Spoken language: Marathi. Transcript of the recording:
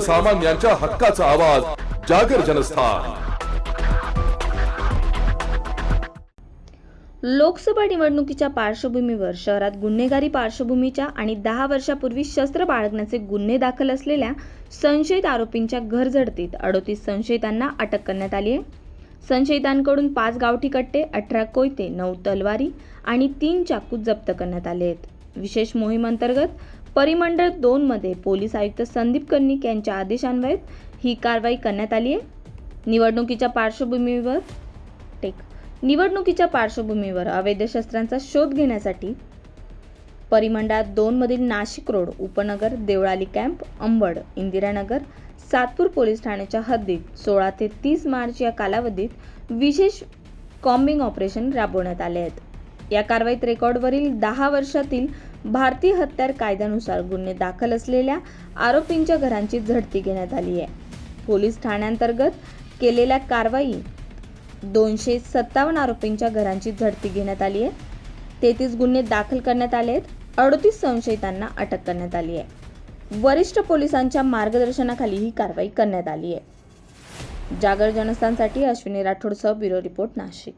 सर्वसामान्यांच्या हक्काचा आवाज जागर जनस्थान. लोकसभा निवडणुकीच्या पार्श्वभूमीवर शहरात गुन्हेगारी पार्श्वभूमीच्या आणि दहा वर्षापूर्वी शस्त्र बाळगण्याचे गुन्हे दाखल असलेल्या संशयित आरोपींच्या घर झडतीत अडोतीस संशयितांना अटक करण्यात आली आहे. संशयितांकडून पाच गावठी कट्टे अठरा कोयते नऊ तलवारी आणि तीन चाकू जप्त करण्यात आले आहेत. विशेष मोहिमांतर्गत परिमंडळ दोनमध्ये पोलीस आयुक्त संदीप कर्णिक यांच्या आदेशान्वये ही कारवाई करण्यात आली आहे. निवडणुकीच्या पार्श्वभूमीवर टेक. निवडणुकीच्या पार्श्वभूमीवर अवैध शस्त्रांचा शोध घेण्यासाठी परिमंडळात दोनमधील Nashik road Upnagar Deolali camp Ambad Indiranagar Satpur police ठाण्याच्या हद्दीत सोळा ते तीस मार्च या कालावधीत विशेष कॉम्बिंग ऑपरेशन राबवण्यात आले आहेत. या कारवाईत रेकॉर्डवरील दहा वर्षातील भारतीय हत्यार कायद्यानुसार गुन्हे दाखल असलेल्या आरोपींच्या घरांची झडती घेण्यात आली आहे. पोलीस ठाण्याअंतर्गत केलेल्या कारवाई दोनशे सत्तावन्न आरोपींच्या घरांची झडती घेण्यात आली आहे. तेहतीस गुन्हे दाखल करण्यात आले आहेत. अडतीस संशयितांना अटक करण्यात आली आहे. वरिष्ठ पोलिसांच्या मार्गदर्शनाखाली ही कारवाई करण्यात आली आहे. जागर जनस्थानसाठी अश्विनी राठोडसह ब्युरो रिपोर्ट नाशिक.